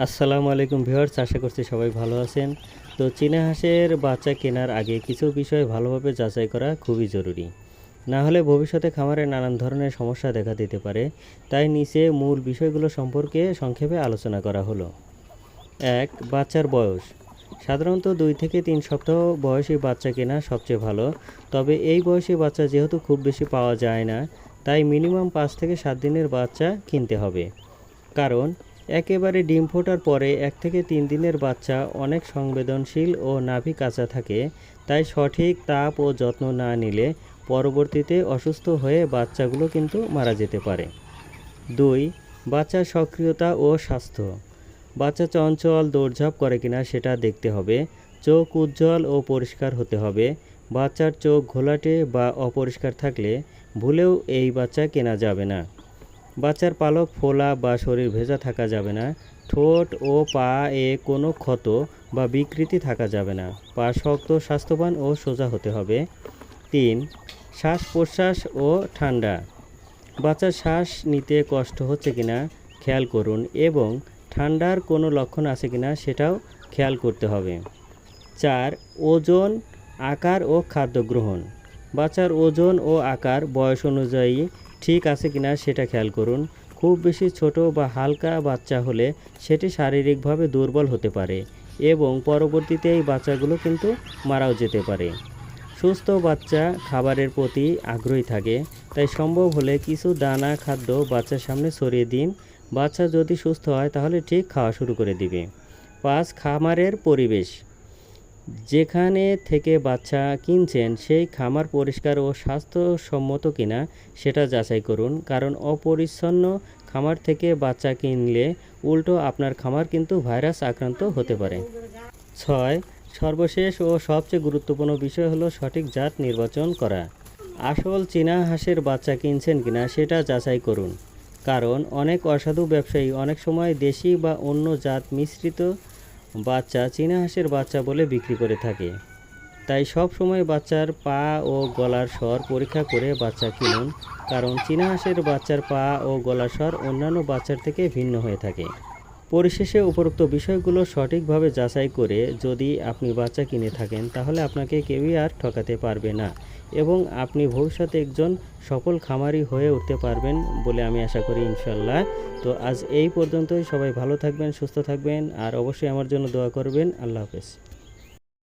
আসসালামু আলাইকুম ভিউয়ার্স, আশা করছি সবাই ভালো আছেন। তো চীনা হাঁসের বাচ্চা কেনার আগে কিছু বিষয় ভালোভাবে যাচাই করা খুবই জরুরি। না হলে ভবিষ্যতে খামারে নানান ধরনের সমস্যা দেখা দিতে পারে। তাই নিচে মূল বিষয়গুলো সম্পর্কে সংক্ষেপে আলোচনা করা হলো। এক, বাচ্চার বয়স। সাধারণত দুই থেকে তিন সপ্তাহ বয়সী বাচ্চা কেনা সবচেয়ে ভালো। তবে এই বয়সী বাচ্চা যেহেতু খুব বেশি পাওয়া যায় না, তাই মিনিমাম পাঁচ থেকে সাত দিনের বাচ্চা কিনতে হবে। কারণ একেবারে ডিম ফোটার পরে এক থেকে তিন দিনের বাচ্চা অনেক সংবেদনশীল ও নাভি কাঁচা থাকে, তাই সঠিক তাপ ও যত্ন না নিলে পরবর্তীতে অসুস্থ হয়ে বাচ্চাগুলো কিন্তু মারা যেতে পারে। দুই, বাচ্চার সক্রিয়তা ও স্বাস্থ্য। বাচ্চা চঞ্চল, দৌড়ঝাঁপ করে কিনা সেটা দেখতে হবে, চোখ উজ্জ্বল ও পরিষ্কার হতে হবে। বাচ্চার চোখ ঘোলাটে বা অপরিষ্কার থাকলে ভুলেও এই বাচ্চা কেনা যাবে না। বাচ্চার পালক, ফোলা বা শরীর ভেজা থাকা যাবে না। ঠোঁট ও পা এ কোনো ক্ষত বা বিকৃতি থাকা যাবে না। পা শক্ত, স্বাস্থ্যবান ও সোজা হতে হবে। তিন শ্বাস প্রশ্বাস ও ঠান্ডা। বাচ্চার শ্বাস নিতে কষ্ট হচ্ছে কিনা খেয়াল করুন এবং ঠান্ডার কোনো লক্ষণ আছে কিনা সেটাও খেয়াল করতে হবে। চার, ওজন, আকার ও খাদ্য গ্রহণ। বাচ্চার ওজন ও আকার বয়স অনুযায়ী ঠিক আছে কিনা সেটা খেয়াল করুন। খুব বেশি ছোট বা হালকা বাচ্চা হলে সেটি শারীরিকভাবে দুর্বল হতে পারে এবং পরবর্তীতে এই বাচ্চাগুলো কিন্তু মারাও যেতে পারে। সুস্থ বাচ্চা খাবারের প্রতি আগ্রহী থাকে, তাই সম্ভব হলে কিছু দানা, খাদ্য বাচ্চার সামনে ছড়িয়ে দিন। বাচ্চা যদি সুস্থ হয়, তাহলে ঠিক খাওয়া শুরু করে দিবে। পাঁচ, খামারের পরিবেশ। যেখানে থেকে বাচ্চা কিনছেন, সেই খামার পরিষ্কার ও স্বাস্থ্যসম্মত কিনা সেটা যাচাই করুন। কারণ অপরিচ্ছন্ন খামার থেকে বাচ্চা কিনলে উল্টো আপনার খামার কিন্তু ভাইরাস আক্রান্ত হতে পারে। ছয়, সর্বশেষ ও সবচেয়ে গুরুত্বপূর্ণ বিষয় হলো সঠিক জাত নির্বাচন করা। আসল চীনা হাঁসের বাচ্চা কিনছেন কিনা সেটা যাচাই করুন। কারণ অনেক অসাধু ব্যবসায়ী অনেক সময় দেশি বা অন্য জাত মিশ্রিত বাচ্চা চীনা হাঁসের বাচ্চা বলে বিক্রি করে থাকে। তাই সব সময় বাচ্চার পা ও গলার স্বর পরীক্ষা করে বাচ্চা কিনুন, কারণ চীনা হাঁসের বাচ্চার পা ও গলার স্বর অন্যান্য বাচ্চার থেকে ভিন্ন হয়ে থাকে। পরিশেষে উপরোক্ত বিষয়গুলো সঠিকভাবে যাচাই করে যদি আপনি বাচ্চা কিনে থাকেন, তাহলে আপনাকে কেউই আর ঠকাতে পারবে না এবং আপনি ভবিষ্যতে একজন সফল খামারি হয়ে উঠতে পারবেন বলে আমি আশা করি ইনশাল্লাহ তো আজ এই পর্যন্তই। সবাই ভালো থাকবেন, সুস্থ থাকবেন, আর অবশ্যই আমার জন্য দোয়া করবেন। আল্লাহ হাফেজ।